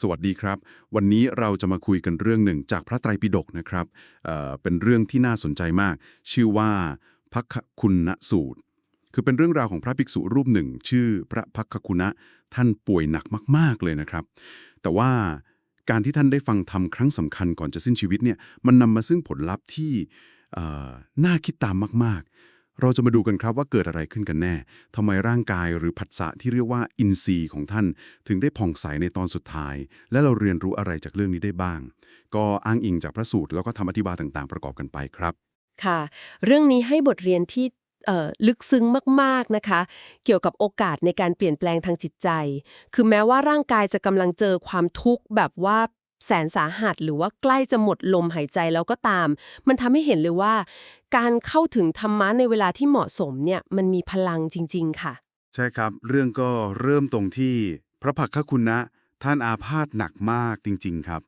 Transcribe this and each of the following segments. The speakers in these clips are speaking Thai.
สวัสดีครับ วันนี้เราจะมาคุยกันเรื่องหนึ่งจากพระไตรปิฎกนะครับเเป็นเรื่องที่น่าสนใจมาก ชื่อว่าพักคุณณสูตร คือเป็นเรื่องราวของพระภิกษุรูปหนึ่ง ชื่อพระพักคุณะท่านป่วยหนักมาก ๆเลยนะครับ แต่ว่าการที่ท่านได้ฟังธรรมครั้งสำคัญก่อนจะสิ้นชีวิตเนี่ยมันนำมาซึ่งผลลัพธ์ที่น่าคิดตามมากๆ เราจะมาดูกันครับว่าเกิดอะไรขึ้นกันแน่ ทำไมร่างกายหรือผัสสะที่เรียกว่าอินทรีย์ของท่าน ถึงได้ผ่องใสในตอนสุดท้าย และเราเรียนรู้อะไรจากเรื่องนี้ได้บ้าง ก็อ้างอิงจากพระสูตรแล้วก็ธรรมอธิบายต่างๆ ประกอบกันไปครับ ค่ะ เรื่องนี้ให้บทเรียนที่เอ่อลึกซึ้งมากๆนะคะ เกี่ยวกับโอกาสในการเปลี่ยนแปลงทางจิตใจ คือแม้ว่าร่างกายจะกำลังเจอความทุกข์แบบว่า แสนสาหัสหรือว่าใกล้จะหมดลมหายใจแล้วก็ตาม มันทำให้เห็นเลยว่า การเข้าถึงธรรมะในเวลาที่เหมาะสมเนี่ยมันมีพลังจริง ๆ ค่ะ ใช่ครับ เรื่องก็เริ่มตรงที่ พระภักคคุณนะ ท่านอาพาธหนักมากจริง ๆ ครับ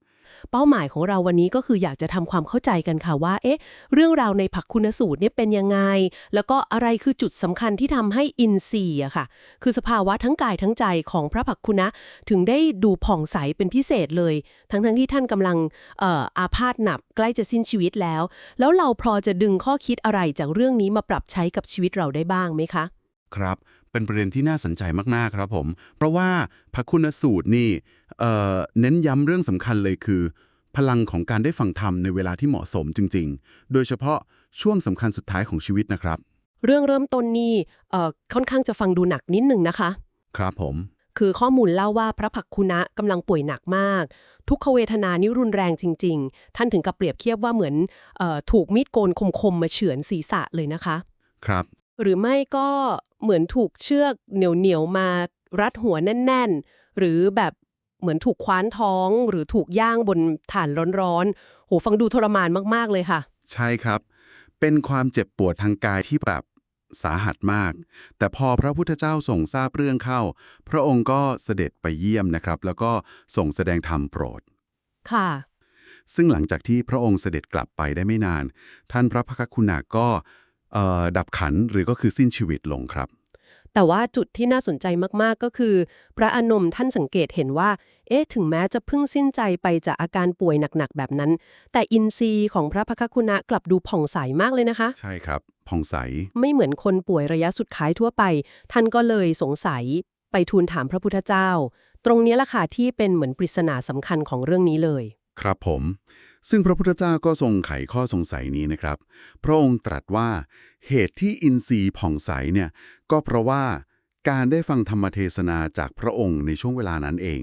เป้าหมายของเราวันนี้ก็คืออยากจะทำความเข้าใจกันค่ะว่า เอ๊ะ เรื่องราวในผักคุณสูตรเนี่ยเป็นยังไง แล้วก็อะไรคือจุดสำคัญที่ทำให้อินทรีย์อะค่ะ คือสภาวะทั้งกายทั้งใจของพระผักคุณะถึงได้ดูผ่องใสเป็นพิเศษเลย ทั้งๆที่ท่านกำลังเอ่ออาพาธหนักใกล้จะสิ้นชีวิตแล้ว แล้วเราพอจะดึงข้อคิดอะไรจากเรื่องนี้มาปรับใช้กับชีวิตเราได้บ้างไหมคะ ครับ เป็นประเด็นที่น่าสนใจมากๆครับผม เพราะว่าพระคุณสูตรนี่เอ่อเน้นย้ำเรื่องสำคัญเลยคือ พลังของการได้ฟังธรรมในเวลาที่เหมาะสมจริง ๆ โดยเฉพาะช่วงสำคัญสุดท้ายของชีวิตนะครับ เรื่องเริ่มต้นนี่เอ่อค่อนข้างจะฟังดูหนักนิดหนึ่งนะคะ ครับผม คือข้อมูลเล่าว่าพระผักคุณะกำลังป่วยหนักมาก ทุกขเวทนานี่รุนแรงจริง ๆ ท่านถึงกับเปรียบเทียบว่าเหมือนเออถูกมีดโกนคมๆมาเฉือนศีรษะเลยนะคะ ครับ หรือไม่ก็เหมือนถูกเชือกเหนียวๆมารัดหัวแน่น ๆ หรือแบบเหมือนถูกคว้านท้องหรือถูกย่างบนถ่านร้อนๆ โหฟังดูทรมานมากๆเลยค่ะ ใช่ครับ เป็นความเจ็บปวดทางกายที่แบบสาหัสมาก แต่พอพระพุทธเจ้าส่งทราบเรื่องเข้า พระองค์ก็เสด็จไปเยี่ยมนะครับ แล้วก็ส่งแสดงธรรมโปรด ค่ะ ซึ่งหลังจากที่พระองค์เสด็จกลับไปได้ไม่นาน ท่านพระพักคคุณาก็เอ่อ ดับขันหรือก็คือสิ้นชีวิตลงครับ แต่ว่าจุดที่น่าสนใจมากๆก็คือ พระอานนท์ท่านสังเกตเห็นว่า เอ๊ะถึงแม้จะเพิ่งสิ้นใจไปจากอาการป่วยหนักๆแบบนั้น แต่อินทรีย์ของพระพักคุณะกลับดูผ่องใสมากเลยนะคะ ใช่ครับผ่องใส ไม่เหมือนคนป่วยระยะสุดท้ายทั่วไป ท่านก็เลยสงสัยไปทูลถามพระพุทธเจ้า ตรงนี้ล่ะค่ะที่เป็นเหมือนปริศนาสำคัญของเรื่องนี้เลย ครับผม ซึ่งพระพุทธเจ้าก็ทรงไขข้อสงสัยนี้นะครับ พระองค์ตรัสว่าเหตุที่อินทรีย์ผ่องใสเนี่ยก็เพราะว่าการได้ฟังธรรมเทศนาจากพระองค์ในช่วงเวลานั้นเอง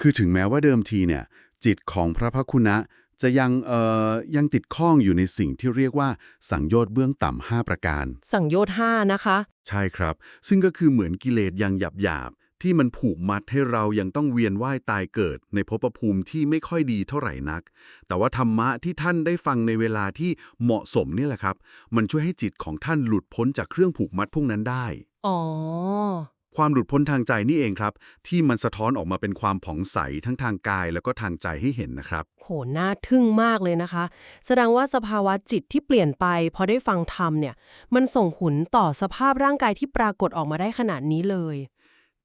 คือถึงแม้ว่าเดิมทีเนี่ยจิตของพระพักคุณะจะยังเอ่อยังติดข้องอยู่ในสิ่งที่เรียกว่าสังโยชน์เบื้องต่ำห้าประการ สังโยชน์ห้านะคะ ใช่ครับ ซึ่งก็คือเหมือนกิเลสยังหยาบหยาบๆ ที่มันผูกมัดให้เรายังต้องเวียนว่ายตายเกิด ในภพภูมิที่ไม่ค่อยดีเท่าไหร่นัก แต่ว่าธรรมะที่ท่านได้ฟังในเวลาที่เหมาะสมนี่แหละครับ มันช่วยให้จิตของท่านหลุดพ้นจากเครื่องผูกมัดพวกนั้นได้ อ๋อ ความหลุดพ้นทางใจนี่เองครับ ที่มันสะท้อนออกมาเป็นความผ่องใสทั้งทางกายแล้วก็ทางใจให้เห็นนะครับ โห น่าทึ่งมากเลยนะคะ แสดงว่าสภาวะจิตที่เปลี่ยนไปพอได้ฟังธรรมเนี่ย มันส่งผลต่อสภาพร่างกายที่ปรากฏออกมาได้ขนาดนี้เลย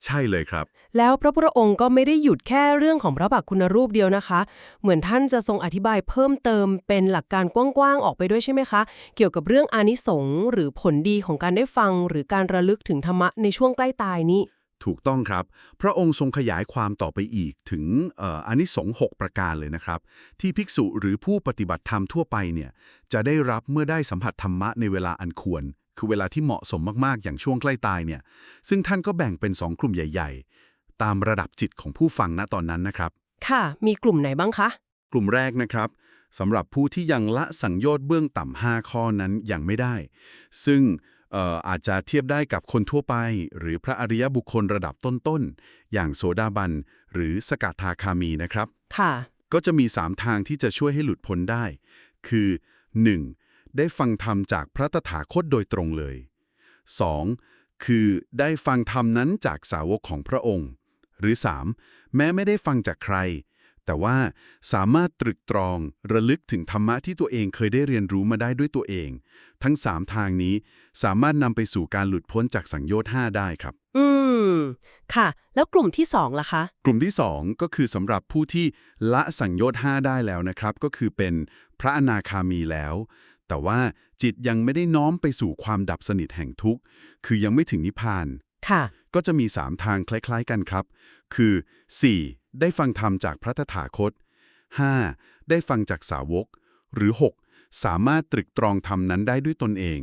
ใช่เลยครับ แล้วพระพุทธองค์ก็ไม่ได้หยุดแค่เรื่องของพระบักคุณรูปเดียวนะคะ เหมือนท่านจะทรงอธิบายเพิ่มเติมเป็นหลักการกว้างๆออกไปด้วยใช่ไหมคะ เกี่ยวกับเรื่องอานิสงส์หรือผลดีของการได้ฟัง หรือการระลึกถึงธรรมะในช่วงใกล้ตายนี้ถูกต้องครับ พระองค์ทรงขยายความต่อไปอีกถึงเอ่ออานิสงส์6ประการเลยนะครับ ที่ภิกษุหรือผู้ปฏิบัติธรรมทั่วไปเนี่ยจะได้รับเมื่อได้สัมผัสธรรมะในเวลาอันควร คือเวลาที่เหมาะสมมากๆ อย่างช่วงใกล้ตายเนี่ย ซึ่งท่านก็แบ่งเป็น 2 กลุ่มใหญ่ ๆ ตามระดับจิตของผู้ฟังณตอนนั้นนะครับ ค่ะ มีกลุ่มไหนบ้างคะ กลุ่มแรกนะครับสำหรับผู้ที่ยังละสังโยชน์เบื้องต่ำ5ข้อนั้นยังไม่ได้ ซึ่งเอ่ออาจจะเทียบได้กับคนทั่วไป หรือพระอริยบุคคลระดับต้นๆ อย่างโสดาบัน หรือสกทาคามีนะครับ ค่ะ ก็จะมี 3 ทางที่จะช่วยให้หลุดพ้นได้ คือ 1. ได้ฟังธรรมจากพระตถาคตโดยตรงเลย 2. คือได้ฟังธรรมนั้นจากสาวกของพระองค์ หรือ 3. แม้ไม่ได้ฟังจากใคร แต่ว่าสามารถตรึกตรองระลึกถึงธรรมะที่ตัวเองเคยได้เรียนรู้มาได้ด้วยตัวเอง ทั้ง 3 ทางนี้สามารถนำไปสู่การหลุดพ้นจากสังโยชน์5ได้ครับ อืมมค่ะ แล้วกลุ่มที่สองล่ะคะ กลุ่มที่ 2 ก็คือสำหรับผู้ที่ละสังโยชน์5ได้แล้วนะครับ ก็คือเป็นพระอนาคามีแล้ว แต่ว่าจิตยังไม่ได้น้อมไปสู่ความดับสนิทแห่งทุกข์ คือยังไม่ถึงนิพพาน ค่ะ ก็จะมี 3 ทางคล้าย ๆ กันครับ คือ 4. ได้ฟังธรรมจากพระตถาคต 5. ได้ฟังจากสาวก หรือ 6. สามารถตรึกตรองธรรมนั้นได้ด้วยตนเอง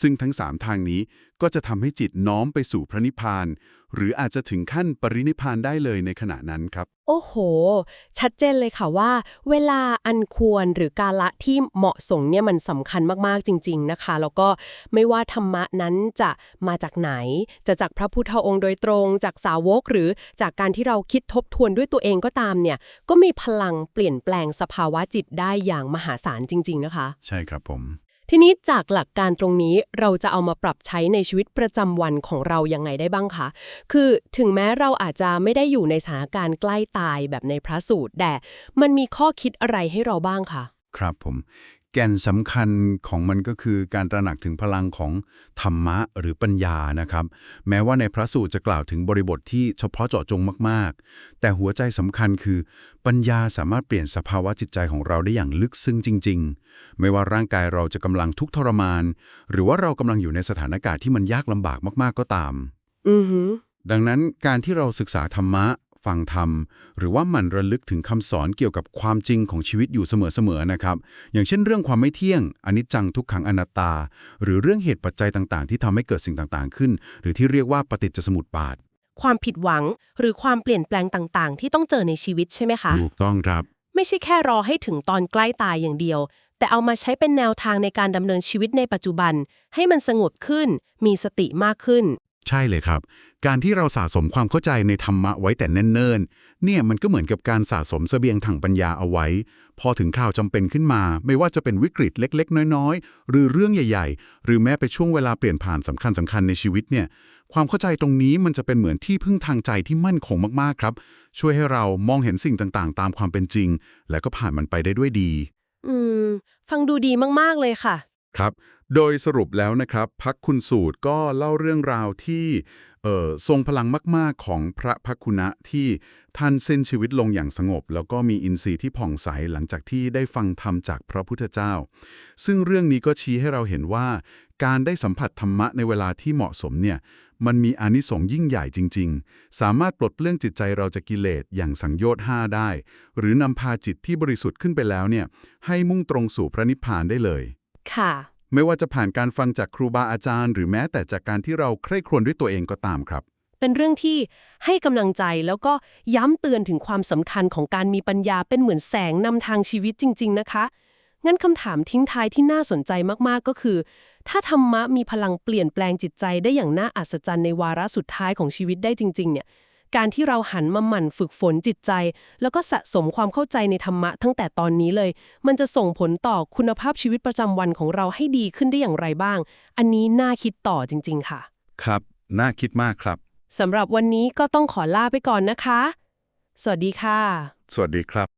ซึ่งทั้ง3ทางนี้ก็จะทำให้จิตน้อมไปสู่พระนิพพาน หรืออาจจะถึงขั้นปรินิพพานได้เลยในขณะนั้นครับ โอ้โห ชัดเจนเลยค่ะว่า เวลาอันควรหรือกาละที่เหมาะสมเนี่ยมันสำคัญมากๆจริง ๆนะคะ แล้วก็ไม่ว่าธรรมะนั้นจะมาจากไหน จะจากพระพุทธองค์โดยตรง จากสาวกหรือจากการที่เราคิดทบทวนด้วยตัวเองก็ตามเนี่ยก็มีพลังเปลี่ยนแปลงสภาวะจิตได้อย่างมหาศาลจริง ๆ นะคะ ใช่ครับผม ทีนี้จากหลักการตรงนี้เราจะเอามาปรับใช้ในชีวิตประจำวันของเรายังไงได้บ้างคะ คือถึงแม้เราอาจจะไม่ได้อยู่ในสถานการณ์ใกล้ตายแบบในพระสูตรแต่มันมีข้อคิดอะไรให้เราบ้างคะ ครับผม ก่นสำคัญของมันก็คือการตระหนักถึงพลังของธรรมะหรือปัญญานะครับ แม้ว่าในพระสูตรจะกล่าวถึงบริบทที่เฉพาะเจาะจงมากๆ แต่หัวใจสำคัญคือ ปัญญาสามารถเปลี่ยนสภาวะจิตใจของเราได้อย่างลึกซึ้งจริง ๆ ไม่ว่าร่างกายเราจะกำลังทุกข์ทรมาน หรือว่าเรากำลังอยู่ในสถานการณ์ที่มันยากลำบากมากๆก็ตาม อือหือดังนั้นการที่เราศึกษาธรรมะ ฟังธรรม หรือว่าหมันระลึกถึงคำสอนเกี่ยวกับความจริงของชีวิตอยู่เสมอๆนะครับ อย่างเช่นเรื่องความไม่เที่ยงอนิจจังทุกขังอนัตตา หรือเรื่องเหตุปัจจัยต่างๆ ที่ทำให้เกิดสิ่งต่างๆ ขึ้น หรือที่เรียกว่าปฏิจจสมุปบาท ความผิดหวังหรือความเปลี่ยนแปลงต่างๆ ที่ต้องเจอในชีวิตใช่ไหมคะถูกต้องครับ ไม่ใช่แค่รอให้ถึงตอนใกล้ตายอย่างเดียว แต่เอามาใช้เป็นแนวทางในการดำเนินชีวิตในปัจจุบัน ให้มันสงบขึ้น มีสติมากขึ้น ใช่เลยครับ การที่เราสะสมความเข้าใจในธรรมะไว้แต่เนิ่นๆ เนี่ยมันก็เหมือนกับการสะสมเสบียงทางปัญญาเอาไว้ พอถึงคราวจำเป็นขึ้นมา ไม่ว่าจะเป็นวิกฤตเล็ก ๆ น้อยๆ หรือเรื่องใหญ่ ๆ หรือแม้ไปช่วงเวลาเปลี่ยนผ่านสำคัญสำคัญในชีวิตเนี่ย ความเข้าใจตรงนี้มันจะเป็นเหมือนที่พึ่งทางใจที่มั่นคงมากๆครับ ช่วยให้เรามองเห็นสิ่งต่างๆ ตามความเป็นจริง และก็ผ่านมันไปได้ด้วยดี อืม ฟังดูดีมากๆเลยค่ะ ครับ โดยสรุปแล้วนะครับพักคุณสูตรก็เล่าเรื่องราวที่ทรงพลังมาก ๆ ของพระพักคุณะที่ท่านสิ้นชีวิตลงอย่างสงบ แล้วก็มีอินทรีย์ที่ผ่องใสหลังจากที่ได้ฟังธรรมจากพระพุทธเจ้า ซึ่งเรื่องนี้ก็ชี้ให้เราเห็นว่า การได้สัมผัสธรรมะในเวลาที่เหมาะสมเนี่ยมันมีอนิสงส์ยิ่งใหญ่จริง ๆ สามารถปลดเปลื้องจิตใจเราจากกิเลสอย่างสังโยชน์5ได้ หรือนำพาจิตที่บริสุทธิ์ขึ้นไปแล้วเนี่ยให้มุ่งตรงสู่พระนิพพานได้เลย ค่ะ ไม่ว่าจะผ่านการฟังจากครูบาอาจารย์ หรือแม้แต่จากการที่เราใคร่ครวญด้วยตัวเองก็ตามครับ เป็นเรื่องที่ให้กำลังใจแล้วก็ย้ำเตือนถึงความสำคัญของการมีปัญญาเป็นเหมือนแสงนำทางชีวิตจริง ๆ นะคะ งั้นคำถามทิ้งท้ายที่น่าสนใจมากๆก็คือ ถ้าธรรมะมีพลังเปลี่ยนแปลงจิตใจได้อย่างน่าอัศจรรย์ในวาระสุดท้ายของชีวิตได้จริง ๆ เนี่ย การที่เราหันมาหมั่นฝึกฝนจิตใจ แล้วก็สะสมความเข้าใจในธรรมะตั้งแต่ตอนนี้เลย มันจะส่งผลต่อคุณภาพชีวิตประจำวันของเราให้ดีขึ้นได้อย่างไรบ้าง อันนี้น่าคิดต่อจริง ๆ ค่ะ ครับ น่าคิดมากครับสำหรับวันนี้ก็ต้องขอลาไปก่อนนะคะ สวัสดีค่ะ สวัสดีครับ